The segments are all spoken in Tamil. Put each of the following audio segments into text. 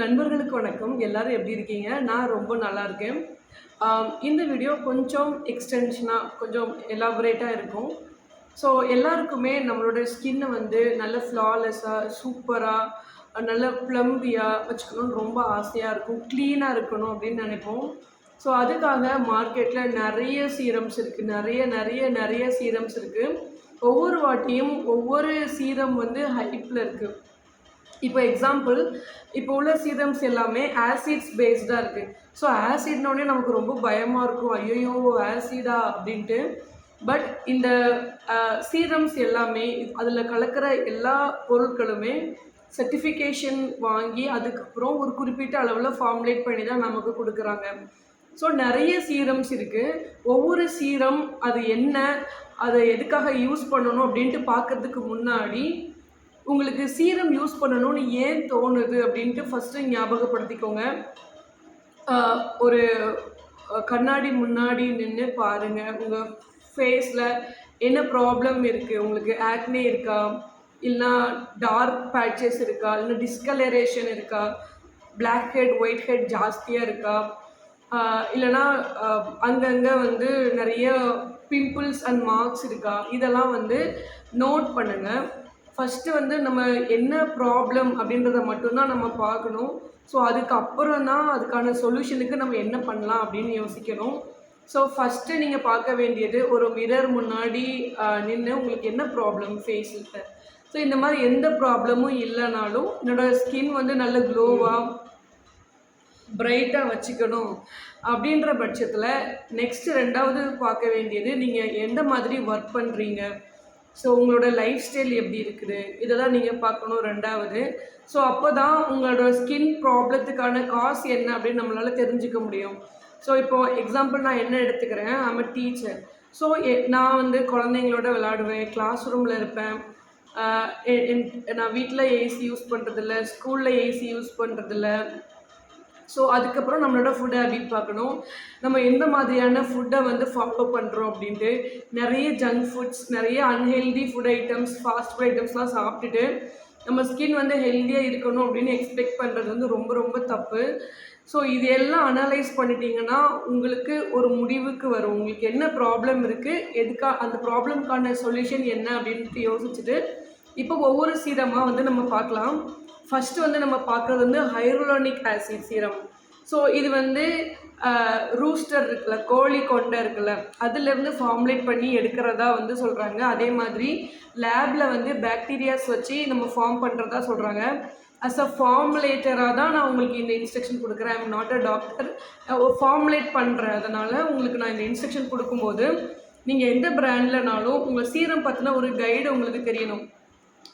நண்பர்களுக்கு வணக்கம். எல்லாரும் எப்படி இருக்கீங்க? நான் ரொம்ப நல்லா இருக்கேன். இந்த வீடியோ கொஞ்சம் எக்ஸ்டென்ஷனாக கொஞ்சம் எலாபரேட்டாக இருக்கும். ஸோ எல்லாருக்குமே நம்மளோட ஸ்கின்னை வந்து நல்ல ஃப்ளாலெஸ்ஸாக சூப்பராக நல்ல ப்ளம்பியாக வச்சுக்கணும்னு ரொம்ப ஆசையாக இருக்கும். க்ளீனாக இருக்கணும் அப்படின்னு நினைப்போம். ஸோ அதுக்காக மார்க்கெட்டில் நிறைய சீரம்ஸ் இருக்குது நிறைய நிறைய நிறைய சீரம்ஸ் இருக்குது ஒவ்வொரு வாட்டியும் ஒவ்வொரு சீரம் வந்து ஹைப்பில் இருக்குது இப்போ எக்ஸாம்பிள் இப்போ உள்ள சீரம்ஸ் எல்லாமே ஆசிட்ஸ் பேஸ்டாக இருக்குது ஸோ ஆசிட்னோடனே நமக்கு ரொம்ப பயமாக இருக்கும். ஐயோ ஆசிடா அப்படின்ட்டு. பட் இந்த சீரம்ஸ் எல்லாமே அதில் கலக்கிற எல்லா பொருட்களுமே சர்டிஃபிகேஷன் வாங்கி அதுக்கப்புறம் ஒரு குறிப்பிட்ட அளவில் ஃபார்முலேட் பண்ணி தான் நமக்கு கொடுக்குறாங்க. ஸோ நிறைய சீரம்ஸ் இருக்குது ஒவ்வொரு சீரம் அது என்ன அதை எதுக்காக யூஸ் பண்ணணும் அப்படின்ட்டு பார்க்கறதுக்கு முன்னாடி உங்களுக்கு சீரம் யூஸ் பண்ணணும்னு ஏன் தோணுது அப்படின்ட்டு ஃபஸ்ட்டு ஞாபகப்படுத்திக்கோங்க. ஒரு கண்ணாடி முன்னாடி நின்று பாருங்கள் உங்கள் ஃபேஸில் என்ன ப்ராப்ளம் இருக்குது உங்களுக்கு ஆக்னே இருக்கா? இல்லைனா டார்க் பேட்சஸ் இருக்கா? இல்லைனா டிஸ்கலரேஷன் இருக்கா? பிளாக் ஹெட் ஒயிட் ஹெட் ஜாஸ்தியாக இருக்கா? இல்லைனா அங்கங்கே வந்து நிறைய பிம்பிள்ஸ் அண்ட் மார்க்ஸ் இருக்கா? இதெல்லாம் வந்து நோட் பண்ணுங்கள் ஃபஸ்ட்டு வந்து நம்ம என்ன ப்ராப்ளம் அப்படின்றத மட்டும்தான் நம்ம பார்க்கணும். ஸோ அதுக்கப்புறம் தான் அதுக்கான சொல்யூஷனுக்கு நம்ம என்ன பண்ணலாம் அப்படின்னு யோசிக்கணும். ஸோ ஃபஸ்ட்டு நீங்கள் பார்க்க வேண்டியது ஒரு மிரர் முன்னாடி நின்று உங்களுக்கு என்ன ப்ராப்ளம் ஃபேஸில் ஸோ இந்த மாதிரி எந்த ப்ராப்ளமும் இல்லைனாலும் என்னோடய ஸ்கின் வந்து நல்ல க்ளோவாக பிரைட்டாக வச்சுக்கணும். அப்படின்ற பட்சத்தில் நெக்ஸ்ட் ரெண்டாவது பார்க்க வேண்டியது நீங்கள் எந்த மாதிரி ஒர்க் பண்ணுறீங்க ஸோ உங்களோட லைஃப் ஸ்டைல் எப்படி இருக்குது? இதெல்லாம் நீங்கள் பார்க்கணும் ரெண்டாவது. ஸோ அப்போ தான் உங்களோட ஸ்கின் ப்ராப்ளத்துக்கான காசு என்ன அப்படின்னு நம்மளால் தெரிஞ்சுக்க முடியும். ஸோ இப்போ எக்ஸாம்பிள் நான் என்ன எடுத்துக்கிறேன்? ஐம் டீச்சர் ஸோ நான் வந்து குழந்தைங்களோட விளாடுவேன் கிளாஸ் ரூமில் இருப்பேன். என்- நான் வீட்டில் ஏசி யூஸ் பண்ணுறதில்ல ஸ்கூலில் ஏசி யூஸ் பண்ணுறதில்ல ஸோ அதுக்கப்புறம் நம்மளோட ஃபுட் ஹேபிட் பார்க்கணும். நம்ம எந்த மாதிரியான ஃபுட்டை வந்து ஃபாலோ பண்ணுறோம் அப்படின்ட்டு நிறைய ஜங்க் ஃபுட்ஸ் நிறைய unhealthy food items fast food ஐட்டம்ஸ்லாம் சாப்பிட்டுட்டு நம்ம ஸ்கின் வந்து ஹெல்த்தியாக இருக்கணும் அப்படின்னு எக்ஸ்பெக்ட் பண்ணுறது வந்து ரொம்ப ரொம்ப தப்பு. ஸோ இது எல்லாம் அனலைஸ் பண்ணிட்டீங்கன்னா உங்களுக்கு ஒரு முடிவுக்கு வரும். உங்களுக்கு என்ன ப்ராப்ளம் இருக்குது எதுக்கா அந்த ப்ராப்ளம்க்கான சொல்யூஷன் என்ன அப்படின்ட்டு யோசிச்சுட்டு இப்போ ஒவ்வொரு சீரமாக வந்து நம்ம பார்க்கலாம். ஃபஸ்ட்டு வந்து நம்ம பார்க்குறது வந்து ஹைரோலானிக் ஆசிட் சீரம் ஸோ இது வந்து ரூஸ்டர் இருக்குல்ல கோழி கொண்டை இருக்குல்ல அதுலேருந்து ஃபார்முலேட் பண்ணி எடுக்கிறதா வந்து சொல்கிறாங்க அதே மாதிரி லேபில் வந்து பேக்டீரியாஸ் வச்சு நம்ம ஃபார்ம் பண்ணுறதா சொல்கிறாங்க அஸ் அ ஃபார்முலேட்டராக தான் நான் உங்களுக்கு இந்த இன்ஸ்ட்ரக்ஷன் கொடுக்குறேன். I'm not a doctor formulate பண்ணுறேன் அதனால் உங்களுக்கு நான் இந்த இன்ஸ்ட்ரக்ஷன் கொடுக்கும்போது நீங்கள் எந்த பிராண்ட்லனாலும் உங்கள் சீரம் பற்றின ஒரு கைடு உங்களுக்கு தெரியணும்.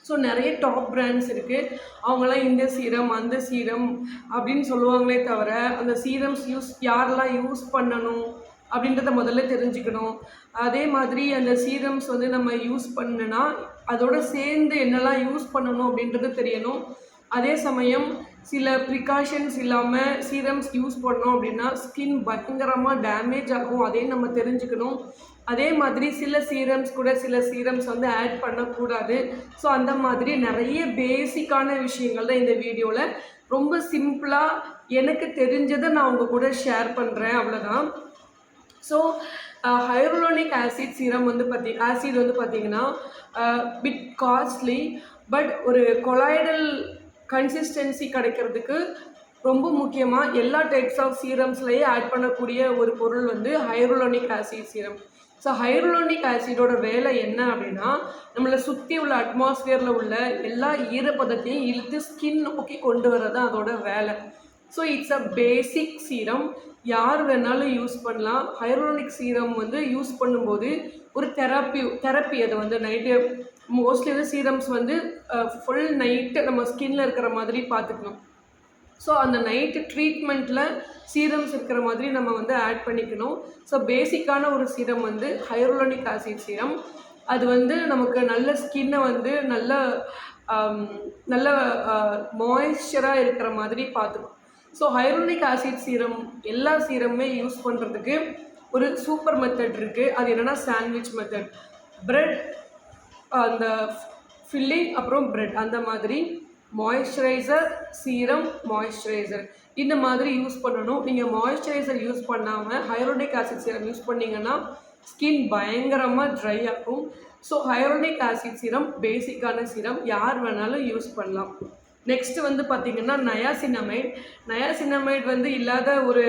ஸோ நிறைய டாப் பிராண்ட்ஸ் இருக்குது அவங்களாம் இந்த சீரம் அந்த சீரம் அப்படின்னு சொல்லுவாங்களே தவிர அந்த சீரம்ஸ் யூஸ் யாரெல்லாம் யூஸ் பண்ணணும் அப்படின்றத முதல்ல தெரிஞ்சுக்கணும். அதே மாதிரி அந்த சீரம்ஸ் வந்து நம்ம யூஸ் பண்ணுனா அதோட சேர்ந்து என்னெல்லாம் யூஸ் பண்ணணும் அப்படின்றது தெரியணும். அதே சமயம் சில ப்ரிகாஷன்ஸ் இல்லாமல் சீரம்ஸ் யூஸ் பண்ணோம் அப்படின்னா ஸ்கின் பயங்கரமாக டேமேஜ் ஆகும். அதையும் நம்ம தெரிஞ்சுக்கணும். அதே மாதிரி சில சீரம்ஸ் கூட சில சீரம்ஸ் வந்து ஆட் பண்ணக்கூடாது. ஸோ அந்த மாதிரி நிறைய பேசிக்கான விஷயங்கள் தான் இந்த வீடியோவில் ரொம்ப சிம்பிளாக எனக்கு தெரிஞ்சதை நான் உங்கள் கூட ஷேர் பண்ணுறேன் அவ்வளோதான் ஸோ ஹைரோலோனிக் ஆசிட் சீரம் வந்து பார்த்தி ஆசிட் வந்து பார்த்தீங்கன்னா பிட் காஸ்ட்லி பட் ஒரு கொலாய்டல் கன்சிஸ்டன்சி கிடைக்கிறதுக்கு ரொம்ப முக்கியமாக எல்லா டைப்ஸ் ஆஃப் சீரம்ஸ்லேயே ஆட் பண்ணக்கூடிய ஒரு பொருள் வந்து hyaluronic acid serum so hyaluronic ஆசிடோட வேலை என்ன அப்படின்னா நம்மளை சுற்றி உள்ள அட்மாஸ்பியரில் உள்ள எல்லா ஈரப்பதத்தையும் இழுத்து ஸ்கின் நோக்கி கொண்டு வரது தான் அதோட வேலை. So it's a basic serum யார் வேணாலும் யூஸ் பண்ணலாம். ஹைரோலோனிக் சீரம் வந்து யூஸ் பண்ணும்போது ஒரு தெரப்பி தெரப்பி அது வந்து நைட்டு மோஸ்ட்லி வந்து சீரம்ஸ் வந்து ஃபுல் நைட்டு நம்ம ஸ்கின்ல இருக்கிற மாதிரி பார்த்துக்கணும். ஸோ அந்த நைட்டு ட்ரீட்மெண்ட்டில் சீரம்ஸ் இருக்கிற மாதிரி நம்ம வந்து ஆட் பண்ணிக்கணும். ஸோ பேசிக்கான ஒரு சீரம் வந்து ஹைரோலோனிக் ஆசிட் சீரம். அது வந்து நமக்கு நல்ல ஸ்கின்னை வந்து நல்ல um, நல்ல மாய்ஸ்சராக இருக்கிற மாதிரி பார்த்துக்கும் ஸோ ஹைரோனிக் ஆசிட் சீரம் எல்லா சீரமுமே யூஸ் பண்ணுறதுக்கு ஒரு சூப்பர் மெத்தட் இருக்குது அது என்னென்னா சாண்ட்விச் மெத்தட் ப்ரெட் அந்த ஃபில்லிங் அப்புறம் ப்ரெட் அந்த மாதிரி. மாய்ஸ்சரைசர் சீரம் மாய்ஸ்சரைசர் இந்த மாதிரி யூஸ் பண்ணணும். நீங்கள் மாய்ஸ்சரைசர் யூஸ் பண்ணாமல் ஹைரோனிக் ஆசிட் சீரம் யூஸ் பண்ணீங்கன்னா ஸ்கின் பயங்கரமாக ட்ரை ஆகும். ஸோ ஹைரோனிக் ஆசிட் சீரம் பேசிக்கான சீரம் யார் வேணாலும் யூஸ் பண்ணலாம். நெக்ஸ்ட் வந்து பார்த்திங்கன்னா நயாசினமைட் நயாசினமைட் வந்து இல்லாத ஒரு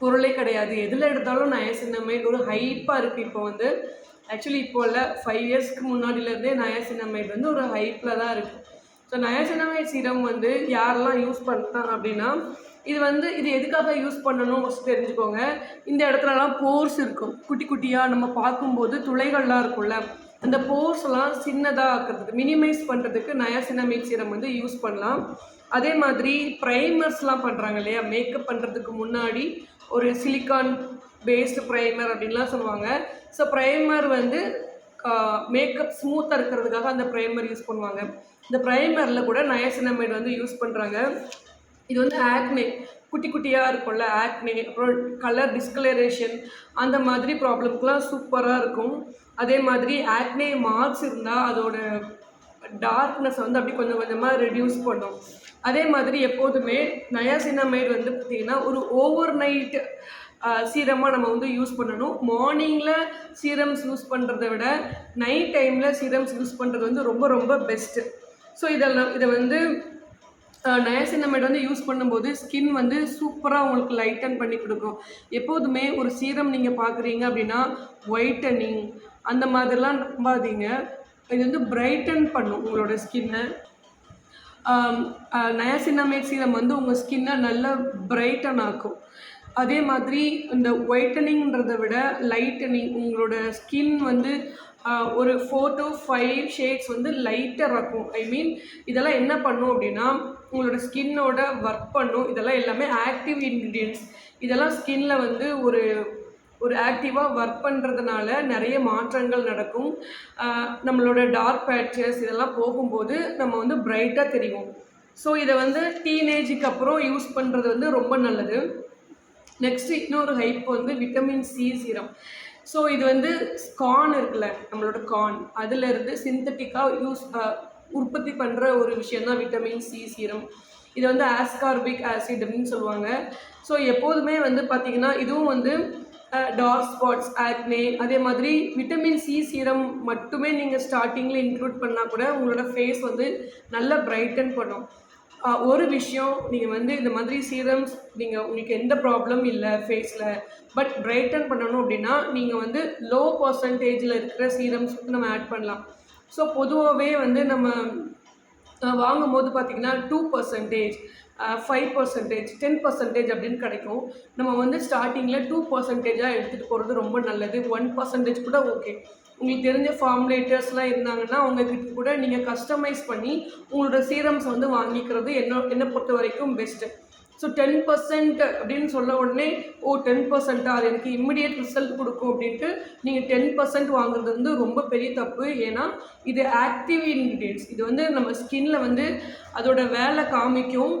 பொருளே கிடையாது. எதில் எடுத்தாலும் நயாசினமைட் ஒரு ஹைப்பாக இருக்குது இப்போ வந்து. ஆக்சுவலி இப்போ இல்லை ஃபைவ் இயர்ஸ்க்கு முன்னாடிலேருந்தே நயாசினமைட் வந்து ஒரு ஹைப்பில் தான் இருக்குது ஸோ நயசினமைட் சீரம் வந்து யாரெல்லாம் யூஸ் பண்ணலாம் அப்படின்னா இது வந்து இது எதுக்காக யூஸ் பண்ணணும் ஃபஸ்ட் தெரிஞ்சுக்கோங்க. இந்த இடத்துலலாம் போர்ஸ் இருக்கும். குட்டி குட்டியாக நம்ம பார்க்கும்போது துளைகள்லாம் இருக்கும்ல. அந்த போர்ஸ்லாம் சின்னதாக ஆக்கிறதுக்கு மினிமைஸ் பண்ணுறதுக்கு நயாசினமைட் சீரம் வந்து யூஸ் பண்ணலாம். அதே மாதிரி ப்ரைமர்ஸ்லாம் பண்ணுறாங்க இல்லையா? மேக்கப் பண்ணுறதுக்கு முன்னாடி ஒரு சிலிக்கான் பேஸ்டு ப்ரைமர் அப்படின்லாம் சொல்லுவாங்க. ஸோ ப்ரைமர் வந்து மேக்கப் ஸ்மூத்தாக இருக்கிறதுக்காக அந்த ப்ரைமர் யூஸ் பண்ணுவாங்க. இந்த ப்ரைமரில் கூட நயசினமைடு வந்து யூஸ் பண்ணுறாங்க இது வந்து ஆக்னே குட்டி குட்டியாக இருக்கும்ல ஆக்னே அப்புறம் கலர் டிஸ்கலரேஷன் அந்த மாதிரி ப்ராப்ளம்க்குலாம் சூப்பராக இருக்கும். அதே மாதிரி ஆக்னே மார்க்ஸ் இருந்தால் அதோட டார்க்னஸ் வந்து அப்படி கொஞ்சம் கொஞ்சமாக ரெடியூஸ் பண்ணும். அதே மாதிரி எப்போதுமே நயாசினமைட் வந்து பார்த்திங்கன்னா ஒரு ஓவர் நைட் சீரமாக நம்ம வந்து யூஸ் பண்ணணும். மார்னிங்கில் சீரம்ஸ் யூஸ் பண்ணுறத விட நைட் டைமில் சீரம்ஸ் யூஸ் பண்ணுறது வந்து ரொம்ப ரொம்ப பெஸ்ட்டு ஸோ இதெல்லாம் இதை வந்து நயசினமேட் வந்து யூஸ் பண்ணும்போது ஸ்கின் வந்து சூப்பராக உங்களுக்கு லைட்டன் பண்ணி கொடுக்கும். எப்போதுமே ஒரு சீரம் நீங்கள் பார்க்குறீங்க அப்படின்னா ஒயிட்டனிங் அந்த மாதிரிலாம் நம்பாதீங்க. இது வந்து பிரைட்டன் பண்ணும் உங்களோட ஸ்கின்னை நயசினமேட் சீரம் வந்து உங்கள் ஸ்கின்னை நல்லா பிரைட்டன் ஆக்கும். அதே மாதிரி இந்த ஒயிட்டனிங்கிறத விட லைட்டனிங் உங்களோட ஸ்கின் வந்து ஒரு ஃபோர் டு ஃபைவ் ஷேட்ஸ் வந்து லைட்டாக இருக்கும் ஐ மீன் இதெல்லாம் என்ன பண்ணும் அப்படின்னா உங்களோட ஸ்கின்னோட ஒர்க் பண்ணும். இதெல்லாம் எல்லாமே ஆக்டிவ் இன்க்ரீடியன்ஸ் இதெல்லாம் ஸ்கின்ல வந்து ஒரு ஒரு ஆக்டிவாக ஒர்க் பண்ணுறதுனால நிறைய மாற்றங்கள் நடக்கும். நம்மளோட டார்க் பேட்சஸ் இதெல்லாம் போகும்போது நம்ம வந்து பிரைட்டாக தெரியும். ஸோ இதை வந்து டீனேஜுக்கு அப்புறம் யூஸ் பண்ணுறது வந்து ரொம்ப நல்லது. நெக்ஸ்ட் இன்னொரு ஹைப் வந்து விட்டமின் சி சீரம் ஸோ இது வந்து கார்ன் இருக்குல்ல நம்மளோட கார்ன் அதுலேருந்து சிந்தட்டிக்காக யூஸ் உற்பத்தி பண்ணுற ஒரு விஷயம் தான் விட்டமின் சி சீரம் இது வந்து ஆஸ்கார்பிக் ஆசிட் அப்படின்னு சொல்லுவாங்க. ஸோ எப்போதுமே வந்து பார்த்திங்கன்னா இதுவும் வந்து டார்க் ஸ்பாட்ஸ் ஆக்னே அதே மாதிரி விட்டமின் சி சீரம் மட்டுமே நீங்கள் ஸ்டார்டிங்கில் இன்க்ளூட் பண்ணால் கூட உங்களோட ஃபேஸ் வந்து நல்லா பிரைட்டன் பண்ணும். ஒரு விஷயம் நீங்கள் வந்து இந்த மாதிரி சீரம்ஸ் நீங்கள் உங்களுக்கு எந்த ப்ராப்ளம் இல்லை ஃபேஸில் பட் பிரைட்டன் பண்ணணும் அப்படின்னா நீங்கள் வந்து லோ பர்சன்டேஜில் இருக்கிற சீரம்ஸ் வந்து நம்ம ஆட் பண்ணலாம். ஸோ பொதுவாகவே வந்து நம்ம வாங்கும் வாங்கும்போது பார்த்தீங்கன்னா two percentage five percentage ten percentage அப்படின்னு கிடைக்கும். நம்ம வந்து ஸ்டார்டிங்கில் டூ பர்சன்டேஜாக எடுத்துகிட்டு போகிறது ரொம்ப நல்லது. ஒன் பர்சன்டேஜ் கூட ஓகே உங்களுக்கு தெரிஞ்ச ஃபார்முலேட்டர்ஸ்லாம் இருந்தாங்கன்னா அவங்கக்கிட்ட கூட நீங்கள் கஸ்டமைஸ் பண்ணி உங்களோட சீரம்ஸ் வந்து வாங்கிக்கிறது என்ன என்னை பொறுத்த வரைக்கும் பெஸ்ட்டு ஸோ டென் பர்சன்ட் அப்படின்னு சொல்ல உடனே ஓ டென் பர்சன்ட்டா அது எனக்கு இம்மிடியட் ரிசல்ட் கொடுக்கும் அப்படின்ட்டு நீங்கள் டென் பர்சன்ட் வாங்குறது வந்து ரொம்ப பெரிய தப்பு. ஏன்னா இது ஆக்டிவ் இன்க்ரீடியன்ஸ் இது வந்து நம்ம ஸ்கின்ல வந்து அதோட வேலை காமிக்கும்.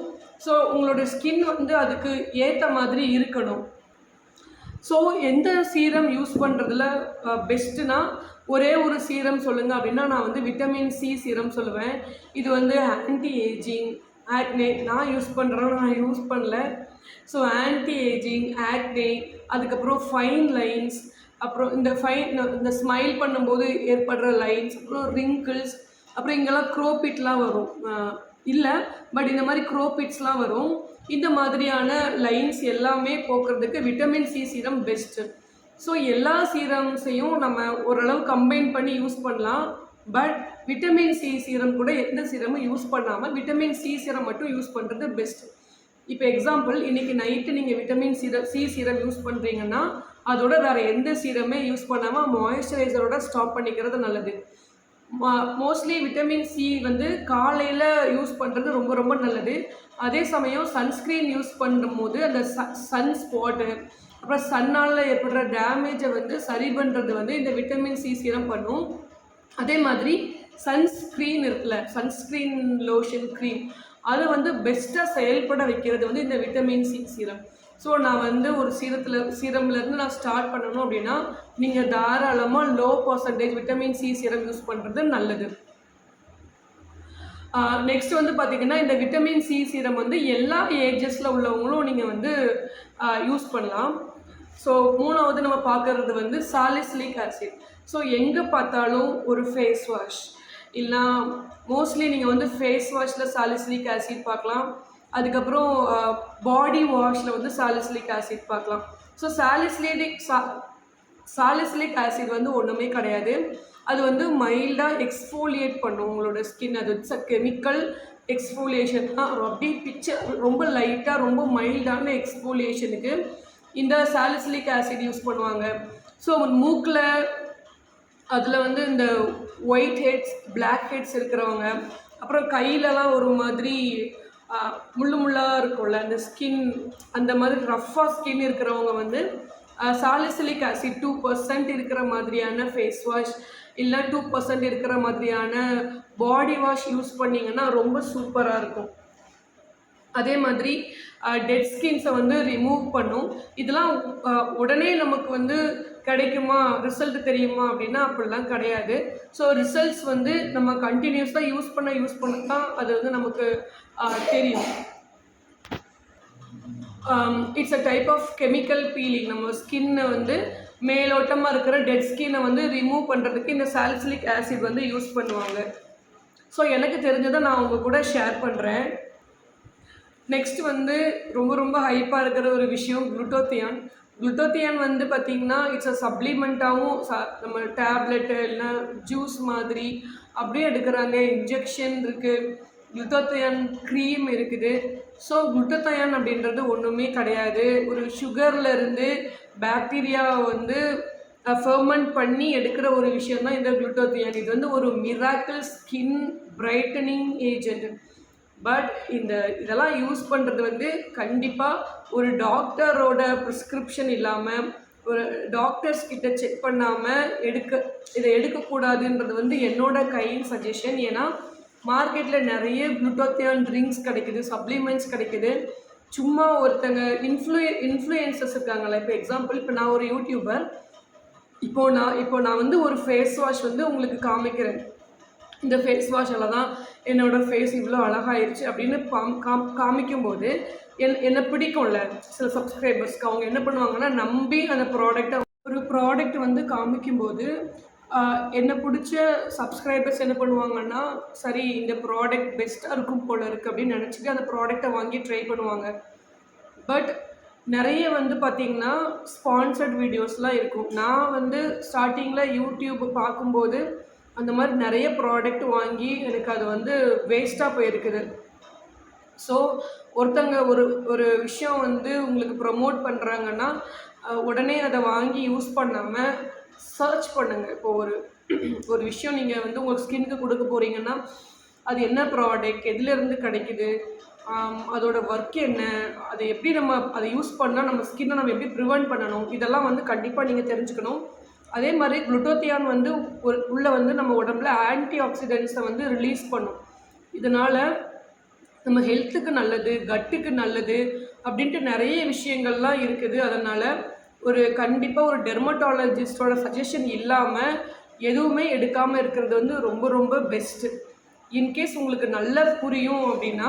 ஸோ உங்களோட ஸ்கின் வந்து அதுக்கு ஏற்ற மாதிரி இருக்கணும். ஸோ எந்த சீரம் யூஸ் பண்ணுறதுல பெஸ்ட்டுனா ஒரே ஒரு சீரம் சொல்லுங்கள் அப்படின்னா நான் வந்து விட்டமின் சி சீரம் சொல்லுவேன். இது வந்து ஆன்டி ஏஜிங் ஆக்னே நான் யூஸ் பண்ணுறேன் நான் யூஸ் பண்ணல. ஸோ ஆன்டி ஏஜிங் ஆக்னே அதுக்கப்புறம் ஃபைன் லைன்ஸ் அப்புறம் இந்த ஃபைன் இந்த ஸ்மைல் பண்ணும்போது ஏற்படுற லைன்ஸ் அப்புறம் ரிங்கிள்ஸ் அப்புறம் இங்கெல்லாம் க்ரோபிட்லாம் வரும். இல்லை பட் இந்த மாதிரி க்ரோபிட்ஸ்லாம் வரும். இந்த மாதிரியான லைன்ஸ் எல்லாமே போக்குறதுக்கு vitamin C serum best so எல்லா சீரம்ஸையும் நம்ம ஓரளவு கம்பைன் பண்ணி யூஸ் பண்ணலாம். பட் விட்டமின் சி சீரம் கூட எந்த சீரமும் யூஸ் பண்ணாமல் விட்டமின் சி சீரம் மட்டும் யூஸ் பண்ணுறது பெஸ்ட் இப்போ எக்ஸாம்பிள் இன்னைக்கு நைட்டு நீங்கள் vitamin serum C serum use பண்ணுறீங்கன்னா அதோட வேறு எந்த சீரமே யூஸ் பண்ணாமல் மாய்ஸ்சரைசரோட ஸ்டாப் பண்ணிக்கிறது நல்லது. மோஸ்ட்லி விட்டமின் சி வந்து காலையில் யூஸ் பண்ணுறது ரொம்ப ரொம்ப நல்லது. அதே சமயம் சன்ஸ்க்ரீன் யூஸ் பண்ணும்போது அந்த சன் ஸ்பாட்டு அப்புறம் சன்னால் ஏற்படுற டேமேஜை வந்து சரி பண்ணுறது வந்து இந்த விட்டமின் சி சீரம் பண்ணும். அதே மாதிரி சன்ஸ்க்ரீன் இருக்குல்ல சன்ஸ்க்ரீன் லோஷன் க்ரீம் அதை வந்து பெஸ்ட்டாக செயல்பட வைக்கிறது வந்து இந்த விட்டமின் சி சீரம் ஸோ நான் வந்து ஒரு சீரத்தில் சீரம்லேருந்து நான் ஸ்டார்ட் பண்ணணும் அப்படின்னா நீங்கள் தாராளமாக low percentage vitamin C serum use பண்ணுறது நல்லது. நெக்ஸ்ட் வந்து பார்த்தீங்கன்னா இந்த விட்டமின் சி சீரம் வந்து எல்லா ஏஜஸில் உள்ளவங்களும் நீங்கள் வந்து யூஸ் பண்ணலாம். ஸோ மூணாவது நம்ம பார்க்கறது வந்து சாலிஸ்லிக் ஆசிட் ஸோ எங்கே பார்த்தாலும் ஒரு ஃபேஸ் வாஷ் இல்லைனா மோஸ்ட்லி நீங்கள் வந்து ஃபேஸ் வாஷில் சாலிசிலிக் ஆசிட் பார்க்கலாம். அதுக்கப்புறம் பாடி வாஷில் வந்து சாலிசிலிக் ஆசிட் பார்க்கலாம். ஸோ சாலிசிலிக் சா சாலிசிலிக் ஆசிட் வந்து ஒன்றுமே கிடையாது. அது வந்து மைல்டாக எக்ஸ்ஃபோலியேட் பண்ணும் உங்களோட ஸ்கின் அது வந்து கெமிக்கல் எக்ஸ்ஃபோலியேஷன் அப்படியே பிக்சர் ரொம்ப லைட்டாக ரொம்ப மைல்டான எக்ஸ்ஃபோலியேஷனுக்கு இந்த சாலிசிலிக் ஆசிட் யூஸ் பண்ணுவாங்க. ஸோ மூக்கில் அதில் வந்து இந்த ஒயிட் ஹெட்ஸ் பிளாக் ஹெட்ஸ் இருக்கிறவங்க அப்புறம் கையிலலாம் ஒரு மாதிரி முள்ளு முள்ளாக இருக்கும்ல அந்த ஸ்கின் அந்த மாதிரி ரஃப்பாக ஸ்கின் இருக்கிறவங்க வந்து சாலிசிலிக் ஆசிட் டூ பர்சன்ட் இருக்கிற மாதிரியான ஃபேஸ் வாஷ் இல்லை டூ பர்சன்ட் இருக்கிற மாதிரியான பாடி வாஷ் யூஸ் பண்ணிங்கன்னா ரொம்ப சூப்பராக இருக்கும். அதே மாதிரி டெட் ஸ்கின்ஸை வந்து ரிமூவ் பண்ணும். இதெல்லாம் உடனே நமக்கு வந்து கிடைக்குமா? ரிசல்ட் தெரியுமா? அப்படின்னா அப்படிலாம் கிடையாது. ஸோ ரிசல்ட்ஸ் வந்து நம்ம கண்டினியூஸாக யூஸ் பண்ண யூஸ் பண்ண தான் அது வந்து நமக்கு தெரியும். It's a type of chemical peeling நம்ம ஸ்கின்னை வந்து மேலோட்டமாக இருக்கிற டெட் ஸ்கின்னை வந்து ரிமூவ் பண்ணுறதுக்கு இந்த சால்சிலிக் ஆசிட் வந்து யூஸ் பண்ணுவாங்க. ஸோ எனக்கு தெரிஞ்சதை நான் உங்கள் கூட ஷேர் பண்ணுறேன் நெக்ஸ்ட் வந்து ரொம்ப ரொம்ப ஹைப்பாக இருக்கிற ஒரு விஷயம் குளுட்டோத்தியான் குளுட்டோத்தியான் வந்து பார்த்திங்கன்னா இட்ஸ் அ சப்ளிமெண்ட்டாகவும் ச நம்ம டேப்லெட்டு இல்லைன்னா ஜூஸ் மாதிரி அப்படியே எடுக்கிறாங்க. இன்ஜெக்ஷன் இருக்குது குளுட்டோத்தியான் க்ரீம் இருக்குது. ஸோ குளுட்டோத்தியான் அப்படின்றது ஒன்றுமே கிடையாது. ஒரு சுகர்லேருந்து பாக்டீரியா வந்து ஃபெர்மெண்ட் பண்ணி எடுக்கிற ஒரு விஷயம் தான் இந்த குளுட்டோத்தியான் இது வந்து ஒரு miracle skin brightening agent but இந்த இதெல்லாம் யூஸ் பண்ணுறது வந்து கண்டிப்பாக ஒரு டாக்டரோட ப்ரிஸ்கிரிப்ஷன் இல்லாமல் ஒரு டாக்டர்ஸ் கிட்ட செக் பண்ணாமல் எடுக்க இதை எடுக்கக்கூடாதுன்றது வந்து என்னோட கையின் சஜஷன் ஏன்னா மார்க்கெட்டில் நிறைய குளுட்டோத்தியான் ட்ரிங்க்ஸ் கிடைக்குது சப்ளிமெண்ட்ஸ் கிடைக்குது. சும்மா ஒருத்தங்க இன்ஃப்ளூ இன்ஃப்ளூயன்சஸ் இருக்காங்கல்ல. இப்போ எக்ஸாம்பிள் இப்போ நான் ஒரு யூடியூபர் இப்போ நான் இப்போ நான் வந்து ஒரு ஃபேஸ் வாஷ் வந்து உங்களுக்கு காமிக்கிறேன். இந்த ஃபேஸ் வாஷால் தான் என்னோடய ஃபேஸ் இவ்வளோ அழகாயிருச்சு அப்படின்னு காம் காம் காமிக்கும்போது என் என்னை பிடிக்கும்ல சில சப்ஸ்கிரைபர்ஸ்க்கு அவங்க என்ன பண்ணுவாங்கன்னா நம்பி அந்த ப்ராடக்ட்டை ஒரு ப்ராடக்ட் வந்து காமிக்கும்போது என்னை பிடிச்ச சப்ஸ்கிரைபர்ஸ் என்ன பண்ணுவாங்கன்னா சரி இந்த ப்ராடக்ட் பெஸ்ட்டாக இருக்கும் போல் இருக்குது அப்படின்னு நினச்சிட்டு அந்த ப்ராடக்டை வாங்கி ட்ரை பண்ணுவாங்க. பட் நிறைய வந்து பார்த்திங்கன்னா ஸ்பான்சர்ட் வீடியோஸ்லாம் இருக்கும். நான் வந்து ஸ்டார்டிங்கில் யூடியூப் பார்க்கும்போது அந்த மாதிரி நிறைய ப்ராடக்ட் வாங்கி எனக்கு அது வந்து வேஸ்ட்டாக போயிருக்குது. ஸோ ஒருத்தங்க ஒரு ஒரு விஷயம் வந்து உங்களுக்கு ப்ரமோட் பண்ணுறாங்கன்னா உடனே அதை வாங்கி யூஸ் பண்ணாமல் சர்ச் பண்ணுங்கள் இப்போ ஒரு ஒரு விஷயம் நீங்கள் வந்து உங்கள் ஸ்கின்னுக்கு கொடுக்க போகிறீங்கன்னா அது என்ன ப்ராடக்ட் எதுலேருந்து கிடைக்குது அதோடய அதோட ஒர்க் என்ன அதை எப்படி நம்ம அதை யூஸ் பண்ணால் நம்ம ஸ்கின்னை நம்ம எப்படி ப்ரிவெண்ட் பண்ணணும் இதெல்லாம் வந்து கண்டிப்பாக நீங்கள் தெரிஞ்சுக்கணும். அதே மாதிரி குளுட்டோத்தியான் வந்து ஒரு உள்ளே வந்து நம்ம உடம்புல ஆன்டி ஆக்சிடென்ட்ஸை வந்து ரிலீஸ் பண்ணும். இதனால் நம்ம ஹெல்த்துக்கு நல்லது கட்டுக்கு நல்லது அப்படின்ட்டு நிறைய விஷயங்கள்லாம் இருக்குது. அதனால் ஒரு கண்டிப்பாக ஒரு டெர்மட்டாலஜிஸ்டோட சஜஷன் இல்லாமல் எதுவுமே எடுக்காமல் இருக்கிறது வந்து ரொம்ப ரொம்ப பெஸ்ட்டு இன்கேஸ் உங்களுக்கு நல்லா புரியும் அப்படின்னா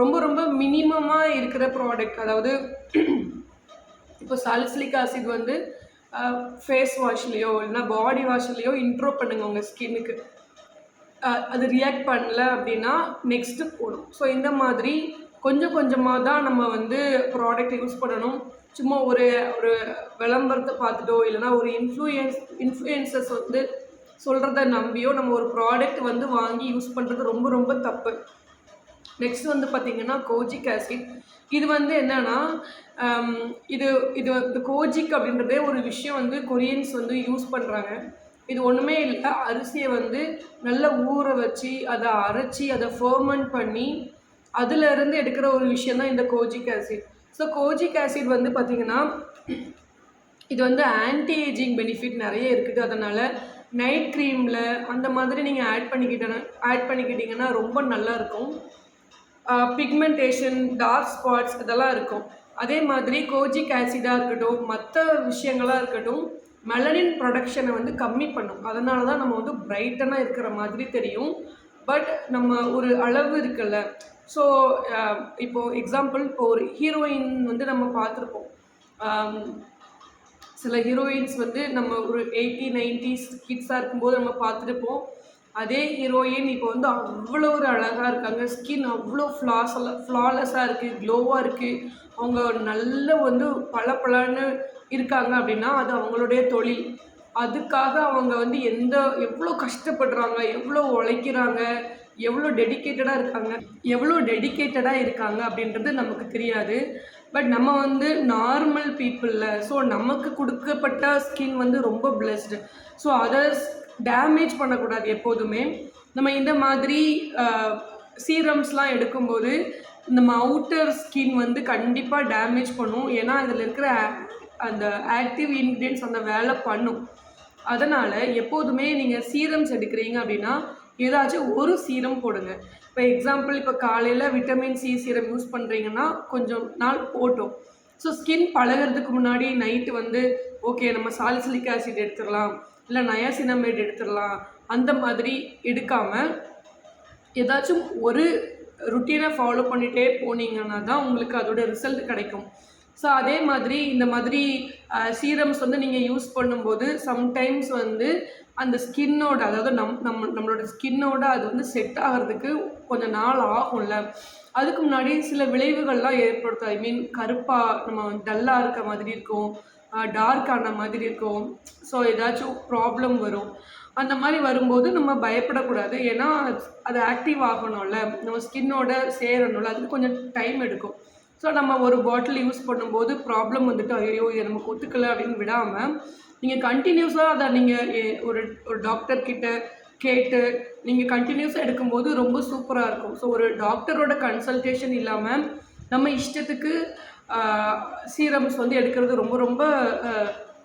ரொம்ப ரொம்ப மினிமமாக இருக்கிற ப்ராடக்ட் அதாவது இப்போ சாலிசிலிக் ஆசிட் வந்து ஃபேஸ் வாஷ்லேயோ இல்லைன்னா பாடி வாஷ்லேயோ இன்ட்ரோ பண்ணுங்கள் உங்கள் ஸ்கின்னுக்கு அது ரியாக்ட் பண்ணல அப்படின்னா நெக்ஸ்ட்டு போடும். ஸோ இந்த மாதிரி கொஞ்சம் கொஞ்சமாக தான் நம்ம வந்து ப்ராடக்ட் யூஸ் பண்ணணும். சும்மா ஒரு ஒரு விளம்பரத்தை பார்த்துட்டோ இல்லைனா ஒரு இன்ஃப்ளூயன்ஸ் இன்ஃப்ளூயன்சஸ் வந்து சொல்கிறத நம்பியோ நம்ம ஒரு ப்ராடக்ட் வந்து வாங்கி யூஸ் பண்ணுறது ரொம்ப ரொம்ப தப்பு. நெக்ஸ்ட் வந்து பார்த்திங்கன்னா கோஜிக் ஆசிட் இது வந்து என்னன்னா இது இது இந்த கோஜிக் அப்படின்றதே ஒரு விஷயம் வந்து கொரியன்ஸ் வந்து யூஸ் பண்ணுறாங்க இது ஒன்றுமே இல்லை அரிசியை வந்து நல்லா ஊற வச்சு அதை அரைச்சி அதை ஃபர்மெண்ட் பண்ணி அதுலேருந்து எடுக்கிற ஒரு விஷயம் தான் இந்த kojic acid so kojic acid வந்து பார்த்திங்கன்னா இது வந்து ஆன்டி ஏஜிங் பெனிஃபிட் நிறைய இருக்குது. அதனால் நைட் க்ரீமில் அந்த மாதிரி நீங்கள் ஆட் பண்ணிக்கிட்டன ஆட் பண்ணிக்கிட்டிங்கன்னா ரொம்ப நல்லா இருக்கும். பிக்மெண்டேஷன் டார்க் ஸ்பாட்ஸ் இதெல்லாம் இருக்கும். அதே மாதிரி கோஜிக் ஆசிடாக இருக்கட்டும் மற்ற விஷயங்களாக இருக்கட்டும் மெலனின் ப்ரொடக்ஷனை வந்து கம்மி பண்ணும். அதனால தான் நம்ம வந்து பிரைட்டனாக இருக்கிற மாதிரி தெரியும். பட் நம்ம ஒரு அளவு இருக்குல்ல. ஸோ இப்போ எக்ஸாம்பிள் இப்போ ஒரு ஹீரோயின் வந்து நம்ம பார்த்துருப்போம். சில ஹீரோயின்ஸ் வந்து நம்ம ஒரு எயிட்டி நைன்டிஸ் கிட்ஸாக இருக்கும்போது நம்ம பார்த்துருப்போம். அதே ஹீரோயின் இப்போ வந்து அவ்வளோ ஒரு அழகாக இருக்காங்க. ஸ்கின் அவ்வளோ ஃப்ளாஸ் ஃப்ளாலெஸ்ஸாக இருக்குது க்ளோவாக இருக்குது அவங்க நல்ல வந்து பளபளன்னு இருக்காங்க அப்படின்னா அது அவங்களுடைய தொழில். அதுக்காக அவங்க வந்து எந்த எவ்வளோ கஷ்டப்படுறாங்க எவ்வளோ உழைக்கிறாங்க எவ்வளோ டெடிகேட்டடாக இருக்காங்க எவ்வளோ டெடிகேட்டடாக இருக்காங்க அப்படின்றது நமக்கு தெரியாது. பட் நம்ம வந்து நார்மல் பீப்புளில் ஸோ நமக்கு கொடுக்கப்பட்ட ஸ்கின் வந்து ரொம்ப பிளெஸ்டு ஸோ அதர்ஸ் டேமேஜ் பண்ணக்கூடாது எப்போதுமே. நம்ம இந்த மாதிரி சீரம்ஸ்லாம் எடுக்கும்போது நம்ம அவுட்டர் ஸ்கின் வந்து கண்டிப்பாக டேமேஜ் பண்ணும். ஏன்னா அதில் இருக்கிற அந்த ஆக்டிவ் இன்க்ரீடியன்ஸ் அந்த வேலை பண்ணும். அதனால் எப்போதுமே நீங்கள் சீரம்ஸ் எடுக்கிறீங்க அப்படின்னா ஏதாச்சும் ஒரு சீரம் போடுங்க. இப்போ எக்ஸாம்பிள் இப்போ காலையில் விட்டமின் சி சீரம் யூஸ் பண்ணுறீங்கன்னா கொஞ்சம் நாள் போட்டோம். ஸோ ஸ்கின் பழகிறதுக்கு முன்னாடி நைட்டு வந்து ஓகே நம்ம சாலிசிலிக் ஆசிட் எடுத்துடலாம் இல்லை நயாசினமேட் எடுத்துடலாம். அந்த மாதிரி எடுக்காமல் ஏதாச்சும் ஒரு ருட்டீனை ஃபாலோ பண்ணிகிட்டே போனீங்கன்னா தான் உங்களுக்கு அதோட ரிசல்ட் கிடைக்கும். ஸோ அதே மாதிரி இந்த மாதிரி சீரம்ஸ் வந்து நீங்கள் யூஸ் பண்ணும்போது சம்டைம்ஸ் வந்து அந்த ஸ்கின்னோட அதாவது நம் நம்ம நம்மளோட ஸ்கின்னோட அது வந்து செட் ஆகிறதுக்கு கொஞ்சம் நாள் ஆகும்ல. அதுக்கு முன்னாடி சில விளைவுகள்லாம் ஏற்படுத்தும். ஐ மீன் கருப்பாக நம்ம டல்லாக இருக்க மாதிரி இருக்கும். டார்க் ஆன மாதிரி இருக்கும். ஸோ ஏதாச்சும் ப்ராப்ளம் வரும். அந்த மாதிரி வரும்போது நம்ம பயப்படக்கூடாது. ஏன்னா அது ஆக்டிவ் ஆகணும்ல. நம்ம ஸ்கின்னோட சேரணும்ல. அதுக்கு கொஞ்சம் டைம் எடுக்கும். ஸோ நம்ம ஒரு பாட்டில் யூஸ் பண்ணும்போது ப்ராப்ளம் வந்துட்டு ஐயோ இதை நம்ம ஒத்துக்கலை அப்படின்னு விடாமல் நீங்கள் கண்டினியூஸாக அதை நீங்கள் ஒரு ஒரு டாக்டர்கிட்ட கேட்டு நீங்கள் கண்டினியூஸாக எடுக்கும்போது ரொம்ப சூப்பராக இருக்கும். ஸோ ஒரு டாக்டரோட கன்சல்டேஷன் இல்லாமல் நம்ம இஷ்டத்துக்கு சீரம்ஸ் வந்து எடுக்கிறது ரொம்ப ரொம்ப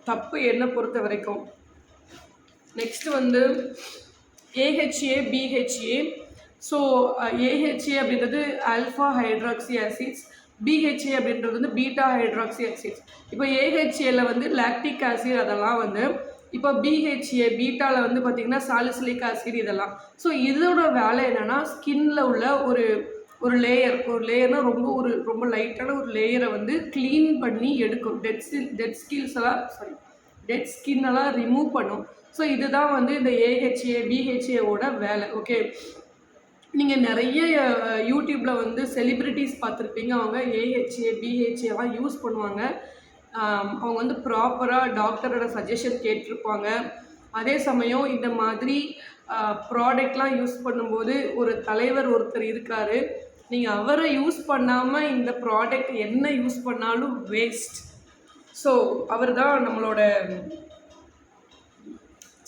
தப்பு என்னை பொறுத்த வரைக்கும். நெக்ஸ்ட்டு வந்து ஏஹெச்ஏ பிஹெச்ஏ ஸோ ஏஹெச்ஏ அப்படின்றது ஆல்ஃபா ஹைட்ராக்சி ஆசிட்ஸ் பிஹெச்ஏ அப்படின்றது வந்து பீட்டா ஹைட்ராக்சி ஆசிட்ஸ் இப்போ ஏஹெச்ஏல வந்து லாக்டிக் ஆசிட் அதெல்லாம் வந்து இப்போ பிஹெச்ஏ பீட்டாவில் வந்து பார்த்திங்கன்னா சாலிசிலிக் ஆசிட் இதெல்லாம். ஸோ இதோட வேலை என்னென்னா ஸ்கின்ல உள்ள ஒரு ஒரு லேயர் ஒரு லேயர்னால் ரொம்ப ஒரு ரொம்ப லைட்டான ஒரு லேயரை வந்து க்ளீன் பண்ணி எடுக்கும். டெட் ஸ்கில் டெட் ஸ்கில்ஸ் எல்லாம் சாரி டெட் ஸ்கின் எல்லாம் ரிமூவ் பண்ணும். ஸோ இதுதான் வந்து இந்த ஏஹெச்ஏ பிஹெச்ஏவோட வேலை. ஓகே நீங்கள் நிறைய யூடியூப்பில் வந்து செலிப்ரிட்டிஸ் பார்த்துருப்பீங்க. அவங்க ஏஹெச்ஏ பிஹெச்ஏலாம் யூஸ் பண்ணுவாங்க. அவங்க வந்து ப்ராப்பராக டாக்டரோட சஜஷன் கேட்டிருப்பாங்க. அதே சமயம் இந்த மாதிரி ப்ராடக்ட்லாம் யூஸ் பண்ணும்போது ஒரு தலைவர் ஒருத்தர் இருக்கார் நீங்கள் அவரை யூஸ் பண்ணாமல் இந்த ப்ராடக்ட் என்ன யூஸ் பண்ணாலும் வேஸ்ட் ஸோ அவர் தான் நம்மளோட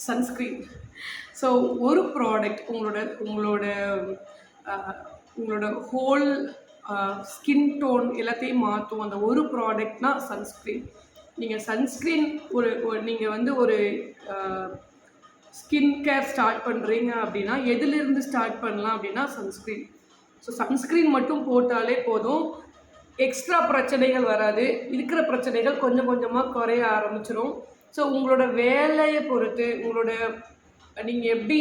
சன்ஸ்க்ரீன் ஸோ ஒரு ப்ராடக்ட் உங்களோட உங்களோட உங்களோட ஹோல் ஸ்கின் டோன் எல்லாத்தையும் மாற்றும் அந்த ஒரு ப்ராடக்ட்னா சன்ஸ்க்ரீன் நீங்கள் சன்ஸ்க்ரீன் ஒரு நீங்கள் வந்து ஒரு ஸ்கின் கேர் ஸ்டார்ட் பண்ணுறீங்க அப்படின்னா எதிலிருந்து ஸ்டார்ட் பண்ணலாம் அப்படின்னா சன்ஸ்க்ரீன் ஸோ சன்ஸ்க்ரீன் மட்டும் போட்டாலே போதும். எக்ஸ்ட்ரா பிரச்சனைகள் வராது. இருக்கிற பிரச்சனைகள் கொஞ்சம் கொஞ்சமாக குறைய ஆரம்பிச்சிடும் ஸோ உங்களோட வேலையை பொறுத்து உங்களோட நீங்கள் எப்படி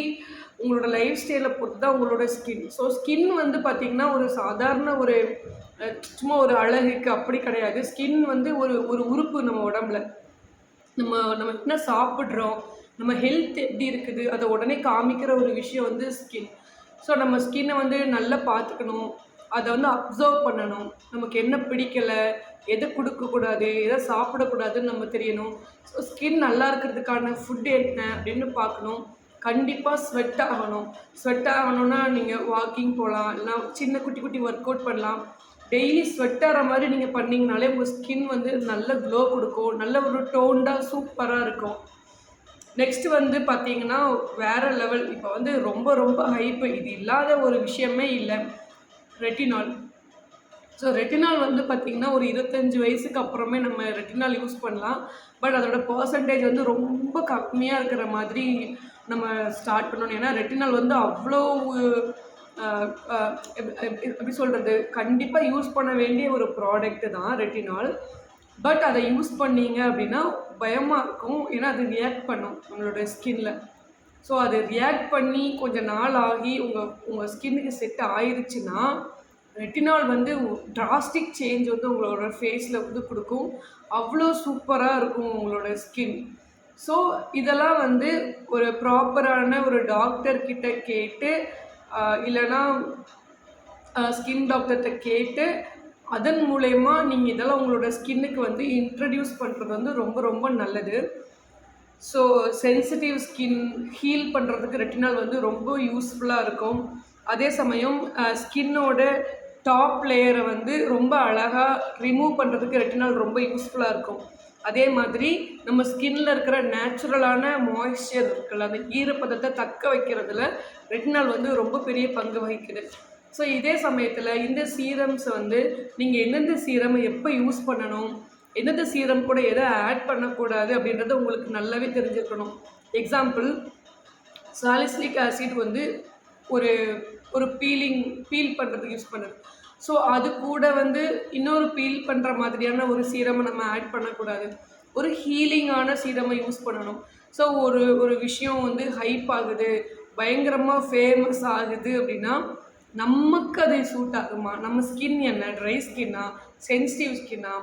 உங்களோட லைஃப் ஸ்டைலை பொறுத்து தான் உங்களோட ஸ்கின் ஸோ ஸ்கின் வந்து பார்த்திங்கன்னா ஒரு சாதாரண ஒரு சும்மா ஒரு அழகுக்கு அப்படி கிடையாது. ஸ்கின் வந்து ஒரு ஒரு உறுப்பு நம்ம உடம்புல. நம்ம நம்ம என்ன சாப்பிட்றோம் நம்ம ஹெல்த் எப்படி இருக்குது அதை உடனே காமிக்கிற ஒரு விஷயம் வந்து ஸ்கின் ஸோ நம்ம ஸ்கின்னை வந்து நல்லா பார்த்துக்கணும். அதை வந்து அப்சர்வ் பண்ணணும். நமக்கு என்ன பிடிக்கலை எதை கொடுக்கக்கூடாது எதை சாப்பிடக்கூடாதுன்னு நம்ம தெரியணும். ஸோ ஸ்கின் நல்லா இருக்கிறதுக்கான ஃபுட் என்ன அப்படின்னு பார்க்கணும். கண்டிப்பாக ஸ்வெட் ஆகணும். ஸ்வெட் ஆகணும்னா நீங்கள் வாக்கிங் போகலாம் இல்லைனா சின்ன குட்டி குட்டி ஒர்க் அவுட் பண்ணலாம். டெய்லி ஸ்வெட் ஆகிற மாதிரி நீங்கள் பண்ணிங்கனாலே உங்கள் ஸ்கின் வந்து நல்ல க்ளோ கொடுக்கும். நல்ல ஒரு டோன்டாக சூப்பராக இருக்கும். நெக்ஸ்ட் வந்து பார்த்தீங்கன்னா வேற லெவல் இப்போ வந்து ரொம்ப ரொம்ப ஹைப்பு இது இல்லாத ஒரு விஷயமே இல்லை. ரெட்டினால் ஸோ ரெட்டினால் வந்து பார்த்திங்கன்னா ஒரு இருபத்தஞ்சி வயசுக்கு அப்புறமே நம்ம ரெட்டினால் யூஸ் பண்ணலாம். பட் அதோட பர்சன்டேஜ் வந்து ரொம்ப கம்மியாக இருக்கிற மாதிரி நம்ம ஸ்டார்ட் பண்ணணும். ஏன்னா ரெட்டினால் வந்து அவ்வளோ எப்படி சொல்கிறது கண்டிப்பாக யூஸ் பண்ண வேண்டிய ஒரு ப்ராடக்ட்டு தான் ரெட்டினால் பட் அதை யூஸ் பண்ணீங்க அப்படின்னா பயமாக இருக்கும். ஏன்னா அது ரியாக்ட் பண்ணும் நம்மளோட ஸ்கின்ல ஸோ அது ரியாக்ட் பண்ணி கொஞ்சம் நாள் ஆகி உங்கள் உங்கள் ஸ்கின்னுக்கு செட் ஆயிடுச்சுன்னா ரெட்டினால் வந்து டிராஸ்டிக் சேஞ்ச் வந்து உங்களோட ஃபேஸில் வந்து கொடுக்கும். அவ்வளோ சூப்பராக இருக்கும் உங்களோட ஸ்கின் ஸோ இதெல்லாம் வந்து ஒரு ப்ராப்பரான ஒரு டாக்டர்கிட்ட கேட்டு இல்லைன்னா ஸ்கின் டாக்டர்கிட்ட கேட்டு அதன் மூலயமா நீங்கள் இதெல்லாம் உங்களோட ஸ்கின்னுக்கு வந்து இன்ட்ரடியூஸ் பண்ணுறது வந்து ரொம்ப ரொம்ப நல்லது. ஸோ சென்சிட்டிவ் ஸ்கின் ஹீல் பண்ணுறதுக்கு ரெட்டினால் வந்து ரொம்ப யூஸ்ஃபுல்லாக இருக்கும். அதே சமயம் ஸ்கின்னோட டாப் லேயரை வந்து ரொம்ப அழகாக ரிமூவ் பண்ணுறதுக்கு ரெட்டினால் ரொம்ப யூஸ்ஃபுல்லாக இருக்கும். அதே மாதிரி நம்ம ஸ்கின்ல இருக்கிற நேச்சுரலான மாய்ஸ்சர் இருக்குல்ல அந்த ஈரப்பதத்தை தக்க வைக்கிறதுல ரெட்டினால் வந்து ரொம்ப பெரிய பங்கு வகிக்குது. ஸோ இதே சமயத்தில் இந்த சீரம்ஸை வந்து நீங்கள் எந்தெந்த சீரம் எப்போ யூஸ் பண்ணணும் எந்தெந்த சீரம் கூட எதை ஆட் பண்ணக்கூடாது அப்படின்றது உங்களுக்கு நல்லாவே தெரிஞ்சுக்கணும் எக்ஸாம்பிள் சாலிசிலிக் ஆசிட் வந்து ஒரு ஒரு பீலிங் பீல் பண்ணுறதுக்கு யூஸ் பண்ணுது ஸோ அது கூட வந்து இன்னொரு பீல் பண்ணுற மாதிரியான ஒரு சீரமை நம்ம ஆட் பண்ணக்கூடாது. ஒரு ஹீலிங்கான சீரமை யூஸ் பண்ணணும். ஸோ ஒரு ஒரு விஷயம் வந்து ஹைப் ஆகுது பயங்கரமாக ஃபேமஸ் ஆகுது அப்படின்னா நமக்கு அது சூட் ஆகுமா? நம்ம ஸ்கின் என்ன? ட்ரை ஸ்கின்னா சென்சிட்டிவ் ஸ்கின்னா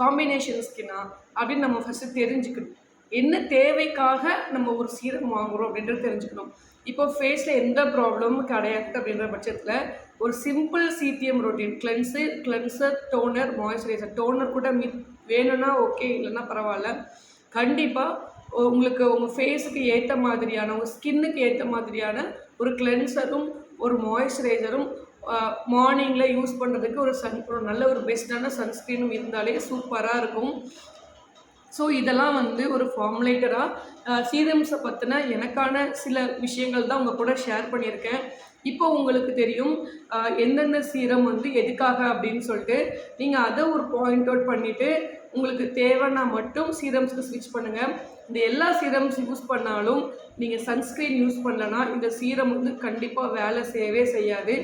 காம்பினேஷன் ஸ்கின்னா அப்படின்னு நம்ம ஃபஸ்ட்டு தெரிஞ்சுக்கணும். என்ன தேவைக்காக நம்ம ஒரு சீரம் வாங்குகிறோம் அப்படின்றது தெரிஞ்சுக்கணும். இப்போ ஃபேஸில் எந்த ப்ராப்ளமும் கிடையாது அப்படின்ற பட்சத்தில் ஒரு simple CTM routine cleanse cleanser toner moisturiser toner கூட மி வேணும்னா ஓகே இல்லைன்னா பரவாயில்ல. கண்டிப்பாக உங்களுக்கு உங்கள் ஃபேஸுக்கு ஏற்ற மாதிரியான உங்கள் ஸ்கின்னுக்கு ஏற்ற மாதிரியான ஒரு கிளென்சரும் ஒரு மாய்ஸ்சரைசரும் மார்னிங்கில் யூஸ் பண்ணுறதுக்கு ஒரு சன் ஒரு நல்ல ஒரு பெஸ்ட்டான சன்ஸ்க்ரீனும் இருந்தாலே சூப்பராக இருக்கும். ஸோ இதெல்லாம் வந்து ஒரு ஃபார்முலேட்டராக சீரம்ஸை பற்றின எனக்கான சில விஷயங்கள் தான் உங்கள் கூட ஷேர் பண்ணியிருக்கேன். இப்போ உங்களுக்கு தெரியும் எந்தெந்த சீரம் வந்து எதுக்காக அப்படின்னு சொல்லிட்டு. நீங்கள் அதை ஒரு பாயிண்ட் அவுட் பண்ணிவிட்டு உங்களுக்கு தேவைன்னா மட்டும் சீரம்ஸ்க்கு ஸ்விட்ச் பண்ணுங்கள் இந்த எல்லா சீரம்ஸ் யூஸ் பண்ணாலும் நீங்கள் சன்ஸ்க்ரீன் யூஸ் பண்ணலன்னா இந்த சீரம் வந்து கண்டிப்பாக வேலை செய்யவே செய்யாது.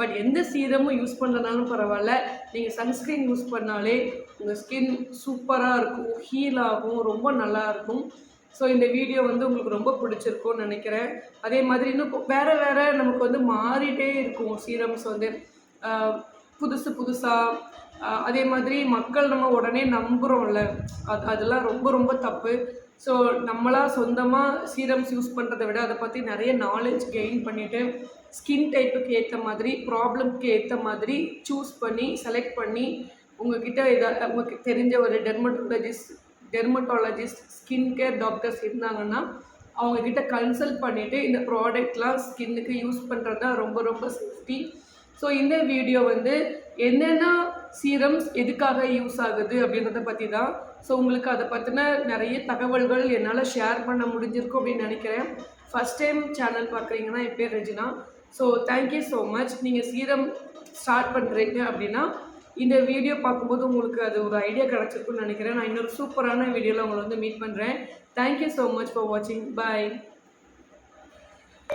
பட் எந்த சீரமும் யூஸ் பண்ணலனாலும் பரவாயில்ல. நீங்கள் சன்ஸ்க்ரீன் யூஸ் பண்ணாலே உங்கள் ஸ்கின் சூப்பராக இருக்கும். ஹீல் ஆகும். ரொம்ப நல்லா இருக்கும். ஸோ இந்த வீடியோ வந்து உங்களுக்கு ரொம்ப பிடிச்சிருக்கும்னு நினைக்கிறேன். அதே மாதிரி இன்னும் வேறு வேறு நமக்கு வந்து மாறிட்டே இருக்கும் சீரம்ஸ் வந்து. புதுசு புதுசாக அதே மாதிரி மக்கள் நம்ம உடனே நம்புகிறோம்ல அது அதெல்லாம் ரொம்ப ரொம்ப தப்பு. ஸோ நம்மளாக சொந்தமாக சீரம்ஸ் யூஸ் பண்ணுறதை விட அதை பற்றி நிறைய நாலேஜ் கெயின் பண்ணிவிட்டு ஸ்கின் டைப்புக்கு ஏற்ற மாதிரி ப்ராப்ளம்க்கு ஏற்ற மாதிரி சூஸ் பண்ணி செலக்ட் பண்ணி உங்ககிட்ட ஏதாவது உங்களுக்கு தெரிஞ்ச ஒரு dermatologist dermatologist skin care doctors இருந்தாங்கன்னா அவங்கக்கிட்ட கன்சல்ட் பண்ணிவிட்டு இந்த ப்ராடக்ட்லாம் ஸ்கின்னுக்கு யூஸ் பண்ணுறது தான் ரொம்ப ரொம்ப சேஃப்டி ஸோ இந்த வீடியோ வந்து என்னென்ன சீரம்ஸ் எதுக்காக யூஸ் ஆகுது அப்படின்றத பற்றி தான் ஸோ உங்களுக்கு அதை பற்றின நிறைய தகவல்கள் என்னால் ஷேர் பண்ண முடிஞ்சிருக்கும் அப்படின்னு நினைக்கிறேன். ஃபஸ்ட் டைம் சேனல் பார்க்குறீங்கன்னா என் பேர் Regina. So thank you so much நீங்கள் சீரம் ஸ்டார்ட் பண்ணுறீங்க அப்படின்னா இந்த வீடியோ பார்க்கும்போது உங்களுக்கு அது ஒரு ஐடியா கிடச்சிருக்குன்னு நினைக்கிறேன். நான் இன்னொரு சூப்பரான வீடியோவில் உங்களை வந்து மீட் பண்ணுறேன் தேங்க்யூ ஸோ மச் ஃபார் வாட்சிங் பாய்